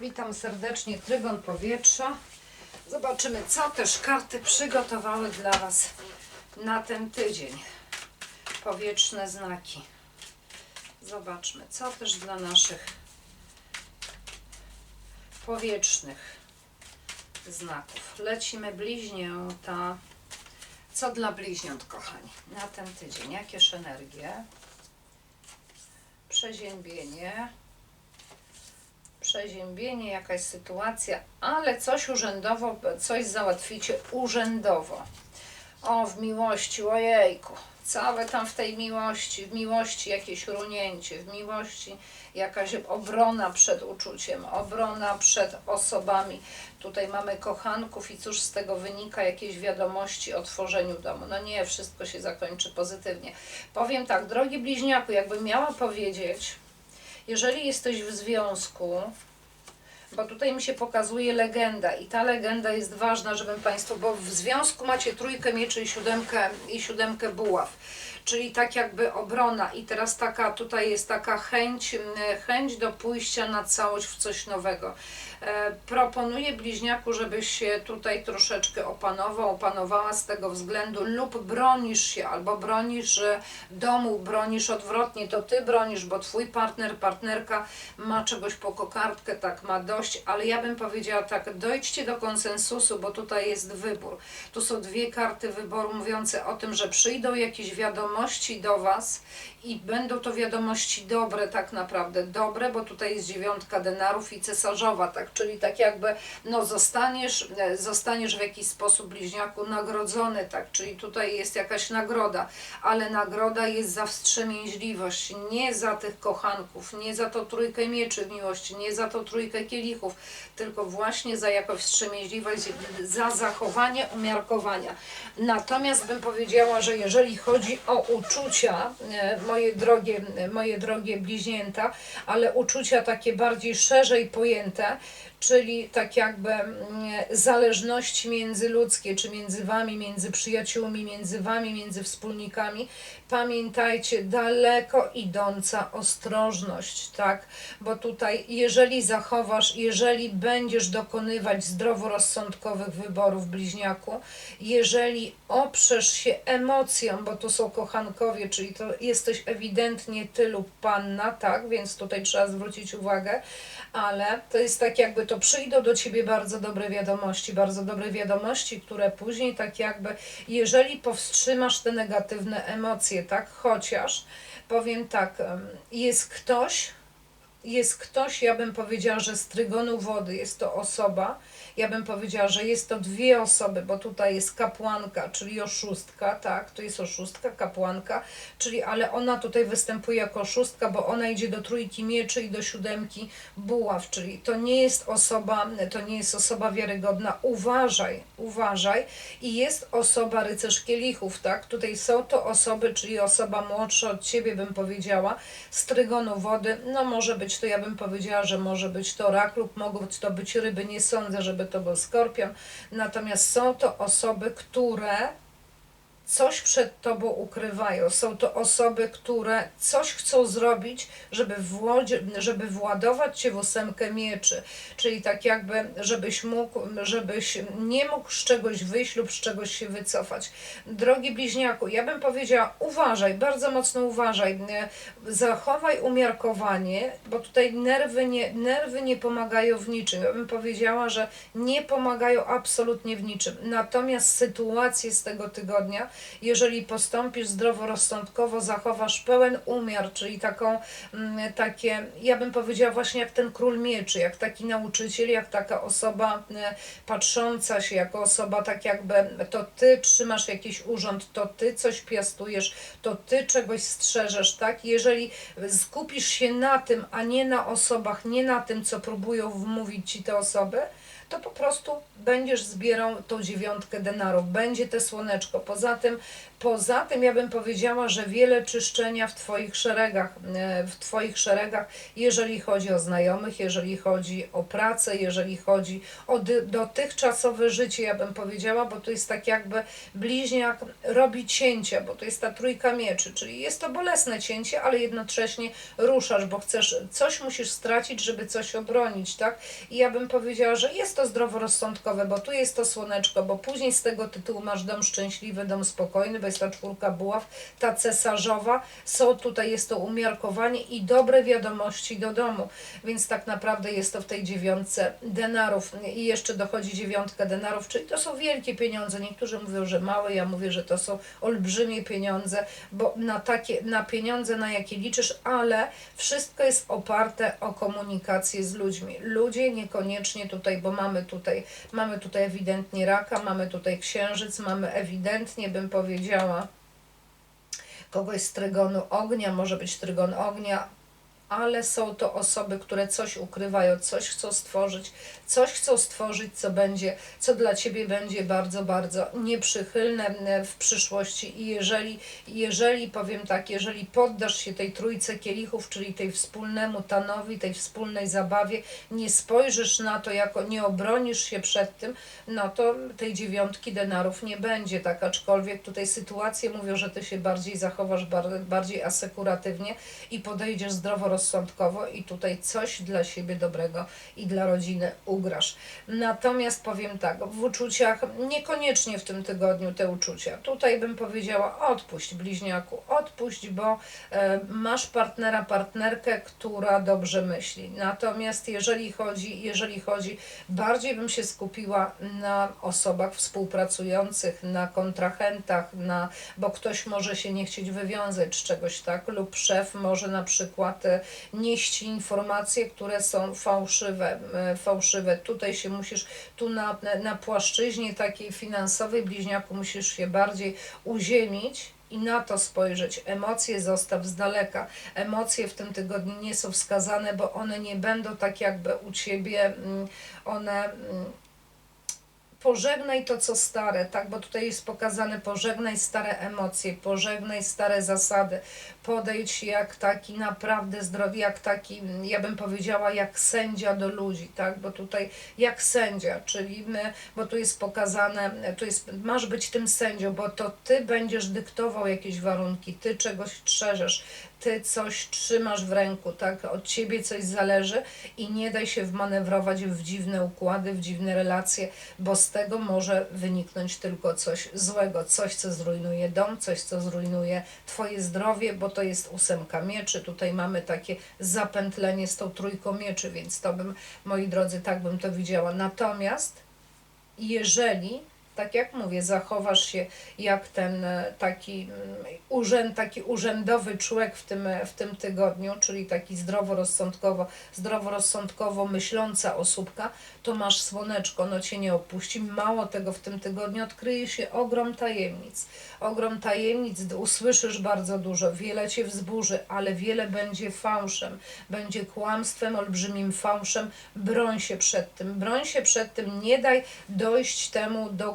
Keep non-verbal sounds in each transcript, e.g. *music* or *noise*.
Witam serdecznie, Trygon Powietrza. Zobaczymy, co też karty przygotowały dla Was na ten tydzień. Powietrzne znaki. Zobaczmy, co też dla naszych powietrznych znaków. Lecimy bliźnięta. Co dla bliźniąt, kochani, na ten tydzień? Jakież energie? Przeziębienie przeziębienie, jakaś sytuacja, ale coś urzędowo, coś załatwicie urzędowo. O, w miłości, ojejku, całe tam w tej miłości, w miłości jakieś runięcie, w miłości jakaś obrona przed uczuciem, obrona przed osobami. Tutaj mamy kochanków i cóż z tego wynika, jakieś wiadomości o tworzeniu domu. No nie, wszystko się zakończy pozytywnie. Powiem tak, drogi bliźniaku, jakbym miała powiedzieć, jeżeli jesteś w związku, bo tutaj mi się pokazuje legenda i ta legenda jest ważna, żebym Państwu, bo w związku macie trójkę mieczy i siódemkę, i siódemkę buław, czyli tak jakby obrona i teraz taka, tutaj jest taka chęć, chęć do pójścia na całość w coś nowego. E, proponuję bliźniaku, żebyś się tutaj troszeczkę opanował, opanowała z tego względu lub bronisz się, albo bronisz domu, bronisz odwrotnie, to ty bronisz, bo twój partner, partnerka ma czegoś po kokardkę, tak ma dość, ale ja bym powiedziała tak, dojdźcie do konsensusu, bo tutaj jest wybór. Tu są dwie karty wyboru mówiące o tym, że przyjdą jakieś wiadomości do was i będą to wiadomości dobre tak naprawdę, dobre, bo tutaj jest dziewiątka denarów i cesarzowa, tak, czyli tak jakby, no zostaniesz, e, zostaniesz w jakiś sposób bliźniaku nagrodzony, tak, czyli tutaj jest jakaś nagroda, ale nagroda jest za wstrzemięźliwość, nie za tych kochanków, nie za to trójkę mieczy miłości, nie za to trójkę kielichów, tylko właśnie za jakąś wstrzemięźliwość, za zachowanie umiarkowania. Natomiast bym powiedziała, że jeżeli chodzi o uczucia, e, moje drogie, moje drogie bliźnięta, ale uczucia takie bardziej szerzej pojęte, czyli tak jakby mm, zależności międzyludzkie, czy między wami, między przyjaciółmi, między wami, między wspólnikami, pamiętajcie, daleko idąca ostrożność, tak? Bo tutaj, jeżeli zachowasz, jeżeli będziesz dokonywać zdroworozsądkowych wyborów bliźniaku, jeżeli oprzesz się emocjom, bo tu są kochankowie, czyli to jesteś ewidentnie ty lub panna, tak? Więc tutaj trzeba zwrócić uwagę, ale to jest tak jakby to przyjdą do ciebie bardzo dobre wiadomości, bardzo dobre wiadomości, które później tak jakby, jeżeli powstrzymasz te negatywne emocje, tak, chociaż powiem tak, jest ktoś, jest ktoś, ja bym powiedziała, że z trygonu wody jest to osoba, ja bym powiedziała, że jest to dwie osoby, bo tutaj jest kapłanka, czyli oszustka, tak, to jest oszustka, kapłanka, czyli, ale ona tutaj występuje jako oszustka, bo ona idzie do trójki mieczy i do siódemki buław, czyli to nie jest osoba, to nie jest osoba wiarygodna, uważaj, uważaj. I jest osoba rycerz kielichów, tak, tutaj są to osoby, czyli osoba młodsza od ciebie, bym powiedziała, z trygonu wody, no może być to, ja bym powiedziała, że może być to rak lub mogą to być ryby, nie sądzę, żeby to był skorpion, natomiast są to osoby, które coś przed tobą ukrywają. Są to osoby, które coś chcą zrobić, żeby, włodzie, żeby władować cię w ósemkę mieczy. Czyli tak jakby, żebyś mógł, żebyś nie mógł z czegoś wyjść lub z czegoś się wycofać. Drogi bliźniaku, ja bym powiedziała, uważaj, bardzo mocno uważaj. Zachowaj umiarkowanie, bo tutaj nerwy nie, nerwy nie pomagają w niczym. Ja bym powiedziała, że nie pomagają absolutnie w niczym. Natomiast sytuacje z tego tygodnia jeżeli postąpisz zdroworozsądkowo, zachowasz pełen umiar, czyli taką, mm, takie, ja bym powiedziała właśnie jak ten król mieczy, jak taki nauczyciel, jak taka osoba e, patrząca się, jako osoba tak jakby, to ty trzymasz jakiś urząd, to ty coś piastujesz, to ty czegoś strzeżesz, tak? Jeżeli skupisz się na tym, a nie na osobach, nie na tym, co próbują wmówić ci te osoby, to po prostu będziesz zbierał tą dziewiątkę denarów, będzie te słoneczko. Poza tym poza tym ja bym powiedziała, że wiele czyszczenia w Twoich szeregach, e, w Twoich szeregach, jeżeli chodzi o znajomych, jeżeli chodzi o pracę, jeżeli chodzi o dotychczasowe życie, ja bym powiedziała, bo to jest tak jakby bliźniak robi cięcia, bo to jest ta trójka mieczy, czyli jest to bolesne cięcie, ale jednocześnie ruszasz, bo chcesz, coś musisz stracić, żeby coś obronić, tak? I ja bym powiedziała, że jest to zdroworozsądkowe, bo tu jest to słoneczko, bo później z tego tytułu masz dom szczęśliwy, dom spokojny, bo jest ta czwórka buław, ta cesarzowa, są tutaj, jest to umiarkowanie i dobre wiadomości do domu, więc tak naprawdę jest to w tej dziewiątce denarów. I jeszcze dochodzi dziewiątka denarów, czyli to są wielkie pieniądze, niektórzy mówią, że małe, ja mówię, że to są olbrzymie pieniądze, bo na takie, na pieniądze, na jakie liczysz, ale wszystko jest oparte o komunikację z ludźmi. Ludzie niekoniecznie tutaj, bo mamy tutaj, mamy tutaj ewidentnie raka, mamy tutaj księżyc, mamy ewidentnie, bym powiedziała, kogoś z trygonu ognia, może być trygon ognia, ale są to osoby, które coś ukrywają, coś chcą stworzyć, coś chcą stworzyć, co będzie, co dla ciebie będzie bardzo, bardzo nieprzychylne e, w przyszłości. I jeżeli, jeżeli powiem tak, jeżeli poddasz się tej trójce kielichów, czyli tej wspólnemu tanowi, tej wspólnej zabawie, nie spojrzysz na to jako, nie obronisz się przed tym, no to tej dziewiątki denarów nie będzie, tak, aczkolwiek tutaj sytuacje mówią, że ty się bardziej zachowasz, bar- bardziej asekuratywnie i podejdziesz zdroworozsądkowo i tutaj coś dla siebie dobrego i dla rodziny ugrasz. Natomiast powiem tak, w uczuciach niekoniecznie w tym tygodniu te uczucia. Tutaj bym powiedziała odpuść bliźniaku, odpuść, bo e, masz partnera, partnerkę, która dobrze myśli. Natomiast jeżeli chodzi, jeżeli chodzi, bardziej bym się skupiła na osobach współpracujących, na kontrahentach, na, bo ktoś może się nie chcieć wywiązać z czegoś tak, lub szef może na przykład e, nieść informacje, które są fałszywe, e, fałszywe. Tutaj się musisz, tu na, na płaszczyźnie takiej finansowej bliźniaku musisz się bardziej uziemić i na to spojrzeć. Emocje zostaw z daleka. Emocje w tym tygodniu nie są wskazane, bo one nie będą tak jakby u ciebie, mm, one. Pożegnaj to, co stare, tak, bo tutaj jest pokazane pożegnaj stare emocje, pożegnaj stare zasady, podejdź jak taki naprawdę zdrowy, jak taki, ja bym powiedziała, jak sędzia do ludzi, tak, bo tutaj jak sędzia, czyli my, bo tu jest pokazane, tu jest, masz być tym sędzią, bo to ty będziesz dyktował jakieś warunki, ty czegoś strzeżesz, ty coś trzymasz w ręku, tak, od ciebie coś zależy i nie daj się wmanewrować w dziwne układy, w dziwne relacje, bo z tego może wyniknąć tylko coś złego, coś, co zrujnuje dom, coś, co zrujnuje twoje zdrowie, bo to jest ósemka mieczy, tutaj mamy takie zapętlenie z tą trójką mieczy, więc to bym, moi drodzy, tak bym to widziała. Natomiast jeżeli, tak jak mówię, zachowasz się jak ten e, taki mm, urzęd, taki urzędowy człowiek w tym, w tym tygodniu, czyli taki zdroworozsądkowo, zdroworozsądkowo myśląca osóbka, to masz słoneczko, no cię nie opuści. Mało tego, w tym tygodniu odkryje się ogrom tajemnic. Ogrom tajemnic, usłyszysz bardzo dużo, wiele cię wzburzy, ale wiele będzie fałszem, będzie kłamstwem, olbrzymim fałszem. Broń się przed tym, broń się przed tym, nie daj dojść temu do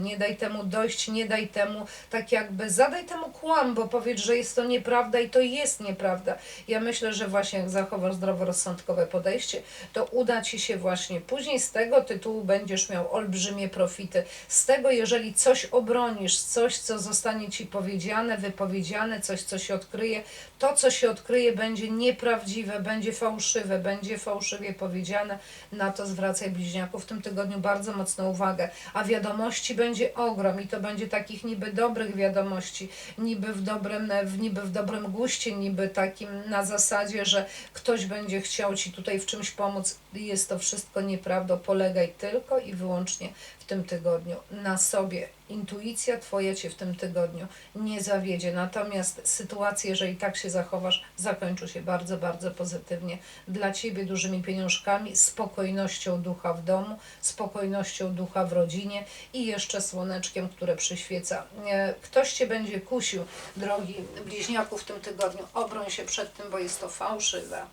nie daj temu dojść, nie daj temu tak jakby, zadaj temu kłam, bo powiedz, że jest to nieprawda i to jest nieprawda. Ja myślę, że właśnie jak zachowasz zdroworozsądkowe podejście, to uda Ci się właśnie później z tego tytułu będziesz miał olbrzymie profity. Z tego, jeżeli coś obronisz, coś, co zostanie Ci powiedziane, wypowiedziane, coś, co się odkryje, to, co się odkryje, będzie nieprawdziwe, będzie fałszywe, będzie fałszywie powiedziane. Na to zwracaj bliźniaków w tym tygodniu bardzo mocną uwagę. A wiadomości będzie ogrom i to będzie takich niby dobrych wiadomości, niby w dobrym, niby w dobrym guście, niby takim na zasadzie, że ktoś będzie chciał Ci tutaj w czymś pomóc. Jest to wszystko nieprawdą. Polegaj tylko i wyłącznie w tym tygodniu na sobie. Intuicja Twoja Cię w tym tygodniu nie zawiedzie. Natomiast sytuacje, jeżeli tak się zachowasz, zakończą się bardzo, bardzo pozytywnie. Dla Ciebie dużymi pieniążkami, spokojnością ducha w domu, spokojnością ducha w rodzinie i jeszcze słoneczkiem, które przyświeca. E, Ktoś Cię będzie kusił, drogi bliźniaku, w tym tygodniu. Obroń się przed tym, bo jest to fałszywe.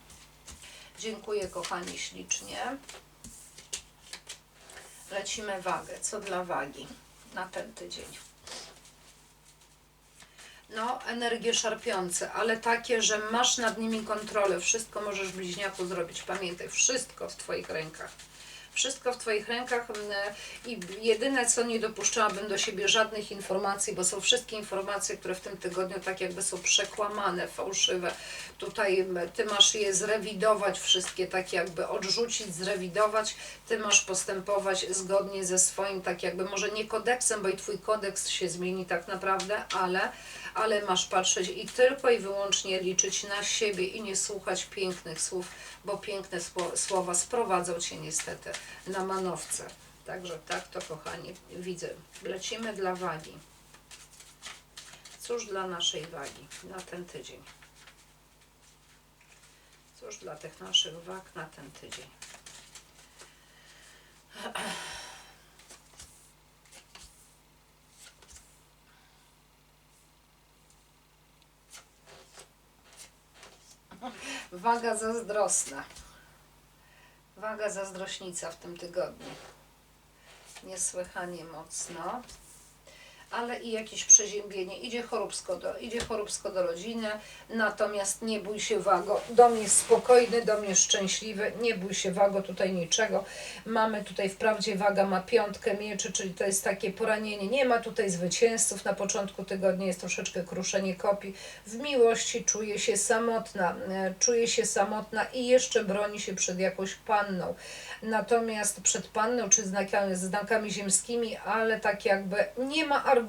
Dziękuję kochani ślicznie. Lecimy wagę. Co dla wagi na ten tydzień. No, energie szarpiące, ale takie, że masz nad nimi kontrolę. Wszystko możesz bliźniaku zrobić. Pamiętaj, wszystko w Twoich rękach. Wszystko w Twoich rękach i jedyne co nie dopuszczałabym do siebie żadnych informacji, bo są wszystkie informacje, które w tym tygodniu tak jakby są przekłamane, fałszywe. Tutaj Ty masz je zrewidować, wszystkie tak jakby odrzucić, zrewidować. Ty masz postępować zgodnie ze swoim tak jakby, może nie kodeksem, bo i Twój kodeks się zmieni tak naprawdę, ale ale masz patrzeć i tylko i wyłącznie liczyć na siebie i nie słuchać pięknych słów, bo piękne sło- słowa sprowadzą cię niestety na manowce. Także tak to kochani widzę. Lecimy dla wagi. Cóż dla naszej wagi na ten tydzień? Cóż dla tych naszych wag na ten tydzień? Waga zazdrosna. Waga zazdrośnica w tym tygodniu. Niesłychanie mocno. Ale i jakieś przeziębienie. Idzie choróbsko do, idzie choróbsko do rodziny, natomiast nie bój się wago. Dom jest spokojny, dom jest szczęśliwy, nie bój się wago tutaj niczego. Mamy tutaj wprawdzie waga ma piątkę mieczy, czyli to jest takie poranienie. Nie ma tutaj zwycięzców. Na początku tygodnia jest troszeczkę kruszenie kopii. W miłości czuje się samotna, e, czuje się samotna i jeszcze broni się przed jakąś panną. Natomiast przed panną czy znakami, znakami ziemskimi, ale tak jakby nie ma argumentów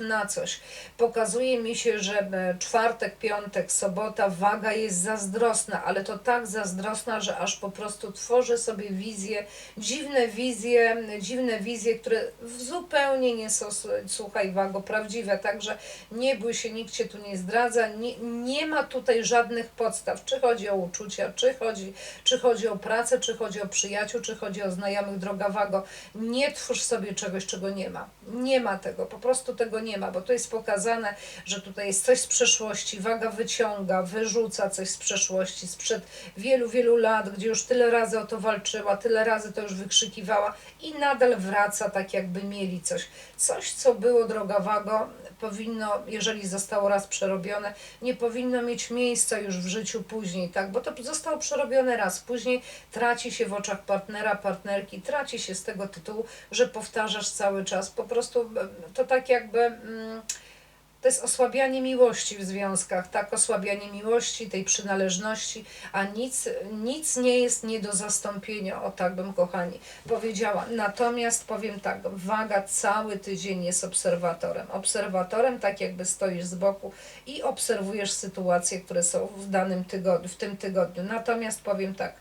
na coś. Pokazuje mi się, że e, czwartek, piątek, sobota waga jest zazdrosna, ale to tak zazdrosna, że aż po prostu tworzy sobie wizje, dziwne wizje, dziwne wizje, które zupełnie nie są, słuchaj, wago, prawdziwe. Także nie bój się, nikt cię tu nie zdradza, nie, nie ma tutaj żadnych podstaw, czy chodzi o uczucia, czy chodzi, czy chodzi o pracę, czy chodzi o przyjaciół, czy chodzi o znajomych, droga wago. Nie twórz sobie czegoś, czego nie ma. Nie ma tego, po prostu tego nie ma, bo to jest pokazane, że tutaj jest coś z przeszłości, waga wyciąga, wyrzuca coś z przeszłości, sprzed wielu, wielu lat, gdzie już tyle razy o to walczyła, tyle razy to już wykrzykiwała i nadal wraca tak jakby mieli coś. Coś, co było, droga wago, powinno, jeżeli zostało raz przerobione, nie powinno mieć miejsca już w życiu później, tak? Bo to zostało przerobione raz, później traci się w oczach partnera, partnerki, traci się z tego tytułu, że powtarzasz cały czas. Po prostu e, to tak jakby. Mm, to jest osłabianie miłości w związkach, tak? Osłabianie miłości, tej przynależności, a nic, nic nie jest nie do zastąpienia, o tak bym kochani powiedziała. Natomiast powiem tak, waga cały tydzień jest obserwatorem. Obserwatorem, tak jakby stoisz z boku i obserwujesz sytuacje, które są w danym tygodniu, w tym tygodniu. Natomiast powiem tak,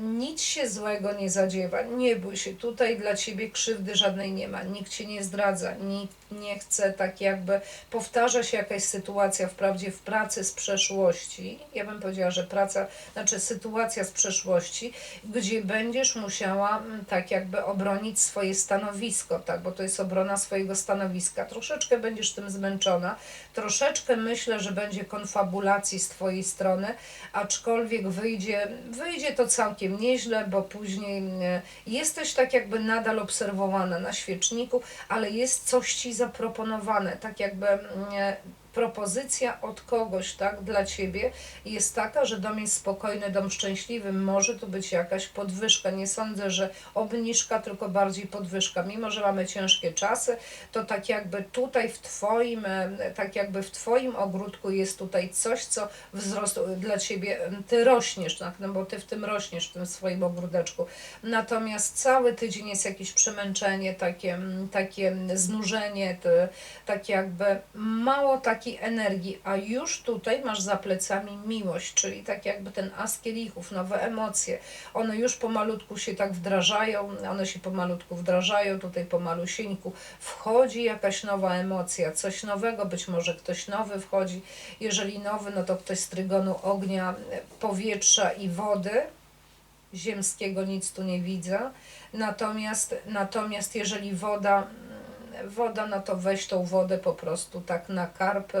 nic się złego nie zadziewa, nie bój się, tutaj dla ciebie krzywdy żadnej nie ma, nikt cię nie zdradza, nikt nie chce tak jakby powtarza się jakaś sytuacja wprawdzie w pracy z przeszłości, ja bym powiedziała, że praca, znaczy sytuacja z przeszłości, gdzie będziesz musiała mm, tak jakby obronić swoje stanowisko, tak, bo to jest obrona swojego stanowiska. Troszeczkę będziesz tym zmęczona, troszeczkę myślę, że będzie konfabulacji z twojej strony, aczkolwiek wyjdzie, wyjdzie to całkiem nieźle, bo później mm, jesteś tak jakby nadal obserwowana na świeczniku, ale jest coś ci zaproponowane, tak jakby mm, propozycja od kogoś, tak, dla Ciebie jest taka, że dom jest spokojny, dom szczęśliwy, może tu być jakaś podwyżka. Nie sądzę, że obniżka, tylko bardziej podwyżka. Mimo, że mamy ciężkie czasy, to tak jakby tutaj w Twoim, e, tak jakby w Twoim ogródku jest tutaj coś, co wzrost dla Ciebie, Ty rośniesz, tak, no bo Ty w tym rośniesz, w tym swoim ogródeczku. Natomiast cały tydzień jest jakieś przemęczenie, takie, takie znużenie, takie jakby mało tak takiej energii, a już tutaj masz za plecami miłość, czyli tak jakby ten as kielichów, nowe emocje. One już pomalutku się tak wdrażają, one się pomalutku wdrażają, tutaj pomalusieńku wchodzi jakaś nowa emocja, coś nowego, być może ktoś nowy wchodzi. Jeżeli nowy, no to ktoś z trygonu ognia, powietrza i wody, ziemskiego nic tu nie widzę. Natomiast, natomiast jeżeli woda woda, no to weź tą wodę po prostu tak na karp,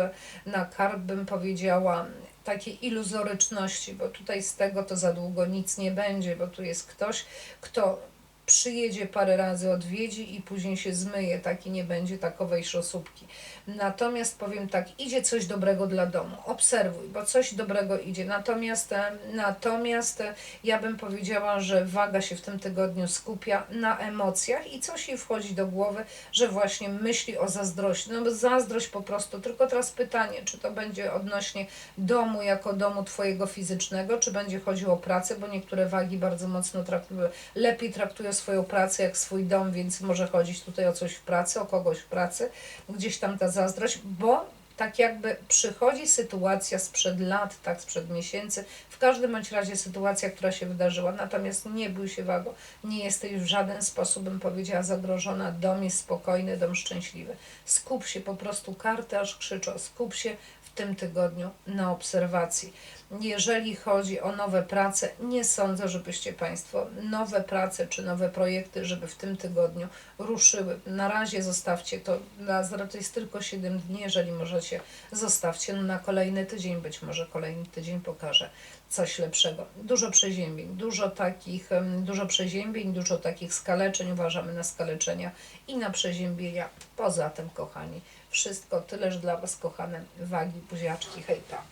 na karp bym powiedziała, takiej iluzoryczności, bo tutaj z tego to za długo nic nie będzie, bo tu jest ktoś, kto przyjedzie parę razy, odwiedzi i później się zmyje, tak i nie będzie takowej szosóbki. Natomiast powiem tak, idzie coś dobrego dla domu, obserwuj, bo coś dobrego idzie. Natomiast, e, natomiast e, ja bym powiedziała, że waga się w tym tygodniu skupia na emocjach i coś jej wchodzi do głowy, że właśnie myśli o zazdrości. No bo zazdrość po prostu, tylko teraz pytanie, czy to będzie odnośnie domu jako domu twojego fizycznego, czy będzie chodziło o pracę, bo niektóre wagi bardzo mocno traktują, lepiej traktują swoją pracę jak swój dom, więc może chodzić tutaj o coś w pracy, o kogoś w pracy, gdzieś tam ta zazdrość, bo tak jakby przychodzi sytuacja sprzed lat, tak sprzed miesięcy, w każdym bądź razie sytuacja, która się wydarzyła, natomiast nie bój się wago, nie jesteś w żaden sposób, bym powiedziała, zagrożona, dom jest spokojny, dom szczęśliwy. Skup się, po prostu karty aż krzyczą, skup się w tym tygodniu na obserwacji. Jeżeli chodzi o nowe prace, nie sądzę, żebyście Państwo nowe prace czy nowe projekty, żeby w tym tygodniu ruszyły. Na razie zostawcie to, na, to jest tylko 7 dni, jeżeli możecie, zostawcie no na kolejny tydzień, być może kolejny tydzień pokaże coś lepszego. Dużo przeziębień, dużo takich, dużo przeziębień, dużo takich skaleczeń, uważamy na skaleczenia i na przeziębienia. Poza tym, kochani, wszystko tyleż dla Was, kochane wagi, buziaczki, hejpa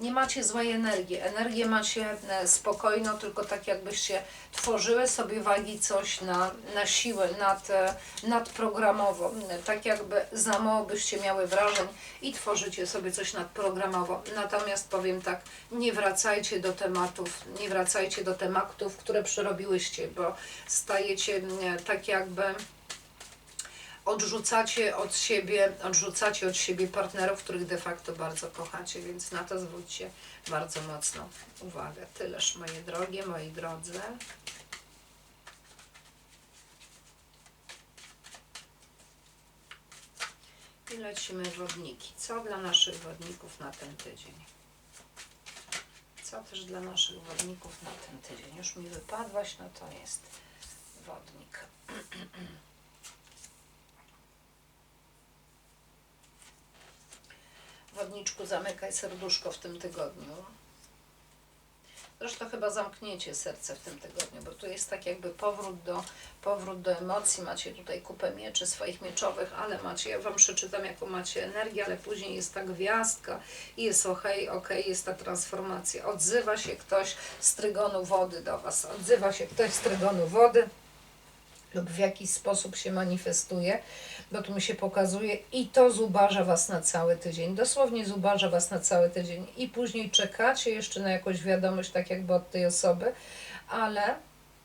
nie macie złej energii. Energię macie e, spokojną, tylko tak jakbyście tworzyły sobie wagi coś na, na siłę, nad, e, nadprogramowo. Tak jakby za mało byście miały wrażeń i tworzycie sobie coś nadprogramowo. Natomiast powiem tak, nie wracajcie do tematów, nie wracajcie do tematów, które przerobiłyście, bo stajecie e, tak jakby odrzucacie od siebie, odrzucacie od siebie partnerów, których de facto bardzo kochacie, więc na to zwróćcie bardzo mocno uwagę. Tyleż moje drogie, moi drodzy. I lecimy wodniki. Co dla naszych wodników na ten tydzień? Co też dla naszych wodników na ten tydzień? Już mi wypadłaś, no to jest wodnik. *clears throat* Wodniczku, zamykaj serduszko w tym tygodniu. Zresztą chyba zamkniecie serce w tym tygodniu, bo tu jest tak jakby powrót do, powrót do emocji. Macie tutaj kupę mieczy swoich mieczowych, ale macie, ja Wam przeczytam jaką macie energię, ale później jest ta gwiazdka i jest ok, ok, jest ta transformacja. Odzywa się ktoś z trygonu wody do Was, odzywa się ktoś z trygonu wody lub w jakiś sposób się manifestuje, bo tu mi się pokazuje i to zubaża Was na cały tydzień, dosłownie zubaża Was na cały tydzień i później czekacie jeszcze na jakąś wiadomość, tak jakby od tej osoby, ale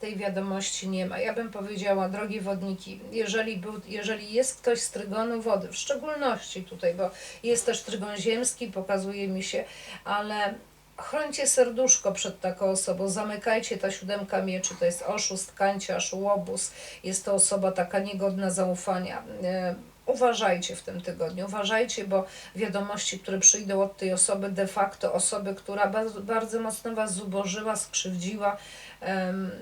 tej wiadomości nie ma. Ja bym powiedziała, drogie wodniki, jeżeli, był, jeżeli jest ktoś z trygonu wody, w szczególności tutaj, bo jest też trygon ziemski, pokazuje mi się, ale chrońcie serduszko przed taką osobą, zamykajcie ta siódemka mieczy, to jest oszust, kanciarz, łobuz, jest to osoba taka niegodna zaufania. E, Uważajcie w tym tygodniu, uważajcie, bo wiadomości, które przyjdą od tej osoby, de facto osoby, która bardzo, bardzo mocno Was zubożyła, skrzywdziła,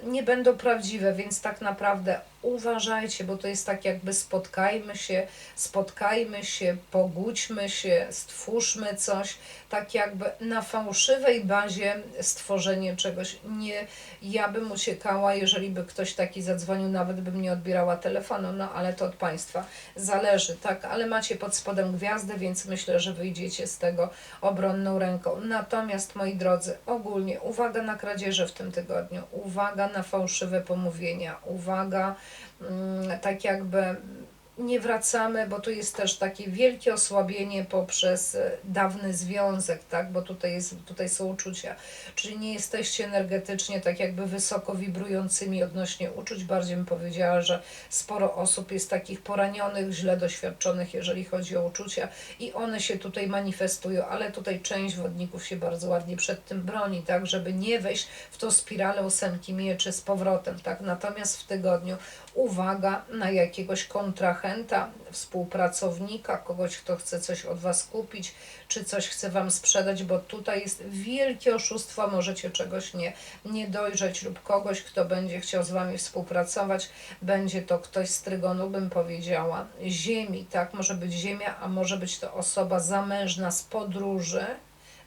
nie będą prawdziwe, więc tak naprawdę uważajcie, bo to jest tak jakby spotkajmy się, spotkajmy się, pogódźmy się, stwórzmy coś, tak jakby na fałszywej bazie stworzenie czegoś. Nie, ja bym uciekała, jeżeli by ktoś taki zadzwonił, nawet bym nie odbierała telefonu, no ale to od Państwa zależy, tak, ale macie pod spodem gwiazdę, więc myślę, że wyjdziecie z tego obronną ręką. Natomiast, moi drodzy, ogólnie uwaga na kradzieże w tym tygodniu, uwaga na fałszywe pomówienia, uwaga mm, tak jakby nie wracamy, bo tu jest też takie wielkie osłabienie poprzez e, dawny związek, tak? bo tutaj, jest, tutaj są uczucia. Czyli nie jesteście energetycznie tak jakby wysoko wibrującymi odnośnie uczuć. Bardziej bym powiedziała, że sporo osób jest takich poranionych, źle doświadczonych, jeżeli chodzi o uczucia i one się tutaj manifestują, ale tutaj część wodników się bardzo ładnie przed tym broni, tak? żeby nie wejść w tą spiralę ósemki mieczy z powrotem. Tak? Natomiast w tygodniu uwaga na jakiegoś kontrahenta, współpracownika, kogoś, kto chce coś od Was kupić, czy coś chce Wam sprzedać, bo tutaj jest wielkie oszustwo, możecie czegoś nie, nie dojrzeć lub kogoś, kto będzie chciał z Wami współpracować, będzie to ktoś z trygonu, bym powiedziała, ziemi, tak, może być ziemia, a może być to osoba zamężna z podróży,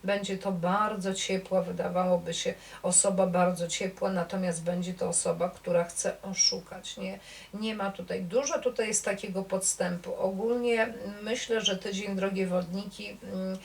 Będzie to bardzo ciepła, wydawałoby się, osoba bardzo ciepła, natomiast będzie to osoba, która chce oszukać. Nie, nie ma tutaj, dużo tutaj jest takiego podstępu. Ogólnie myślę, że tydzień, drogie wodniki, mm,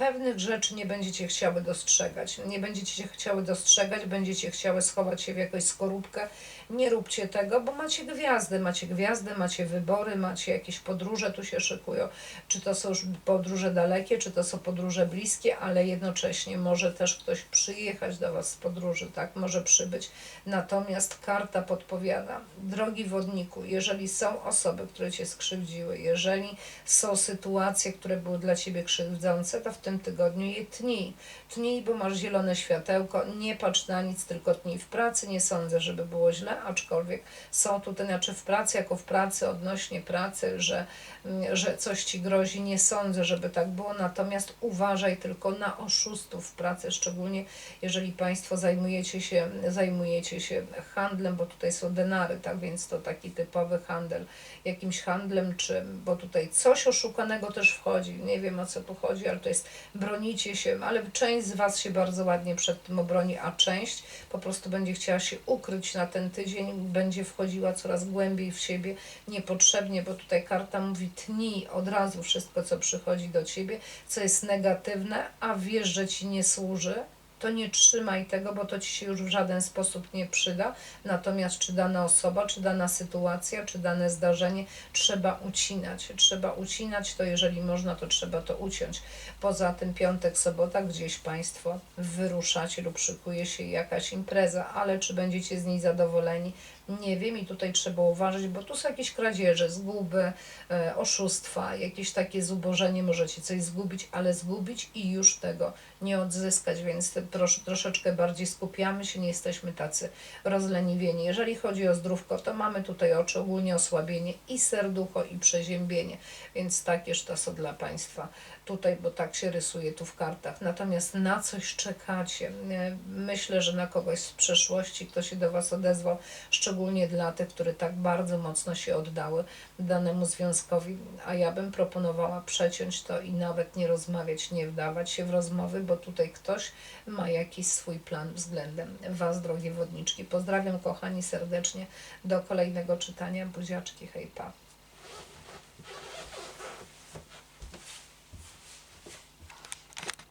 pewnych rzeczy nie będziecie chciały dostrzegać. Nie będziecie chciały dostrzegać, będziecie chciały schować się w jakąś skorupkę. Nie róbcie tego, bo macie gwiazdy, macie gwiazdy, macie wybory, macie jakieś podróże, tu się szykują. Czy to są już podróże dalekie, czy to są podróże bliskie, ale jednocześnie może też ktoś przyjechać do Was z podróży, tak, może przybyć. Natomiast karta podpowiada, drogi wodniku, jeżeli są osoby, które Cię skrzywdziły, jeżeli są sytuacje, które były dla Ciebie krzywdzące, to w tym tygodniu je tnij. Tnij, bo masz zielone światełko, nie patrz na nic, tylko tnij w pracy. Nie sądzę, żeby było źle, aczkolwiek są tutaj, znaczy w pracy, jako w pracy, odnośnie pracy, że, mm, że coś Ci grozi, nie sądzę, żeby tak było, natomiast uważaj tylko na oszustów w pracy, szczególnie jeżeli Państwo zajmujecie się, zajmujecie się handlem, bo tutaj są denary, tak więc to taki typowy handel, jakimś handlem, czy, bo tutaj coś oszukanego też wchodzi, nie wiem o co tu chodzi, ale to jest bronicie się, ale część z Was się bardzo ładnie przed tym obroni, a część po prostu będzie chciała się ukryć na ten tydzień, będzie wchodziła coraz głębiej w siebie niepotrzebnie, bo tutaj karta mówi tnij od razu wszystko, co przychodzi do Ciebie, co jest negatywne, a wiesz, że Ci nie służy, to nie trzymaj tego, bo to ci się już w żaden sposób nie przyda. Natomiast czy dana osoba, czy dana sytuacja, czy dane zdarzenie trzeba ucinać. Trzeba ucinać to, jeżeli można, to trzeba to uciąć. Poza tym piątek, sobota, gdzieś Państwo wyruszacie lub szykuje się jakaś impreza, ale czy będziecie z niej zadowoleni? Nie wiem i tutaj trzeba uważać, bo tu są jakieś kradzieże, zguby, e, oszustwa, jakieś takie zubożenie, możecie coś zgubić, ale zgubić i już tego nie odzyskać, więc te prosz, troszeczkę bardziej skupiamy się, nie jesteśmy tacy rozleniwieni. Jeżeli chodzi o zdrówko, to mamy tutaj oczy, ogólnie osłabienie i serducho i przeziębienie, więc takież to są dla Państwa tutaj, bo tak się rysuje tu w kartach. Natomiast na coś czekacie. E, Myślę, że na kogoś z przeszłości, kto się do Was odezwał, szczególnie dla tych, które tak bardzo mocno się oddały danemu związkowi, a ja bym proponowała przeciąć to i nawet nie rozmawiać, nie wdawać się w rozmowy, bo tutaj ktoś ma jakiś swój plan względem Was, drogie wodniczki. Pozdrawiam kochani serdecznie. Do kolejnego czytania. Buziaczki, hejpa.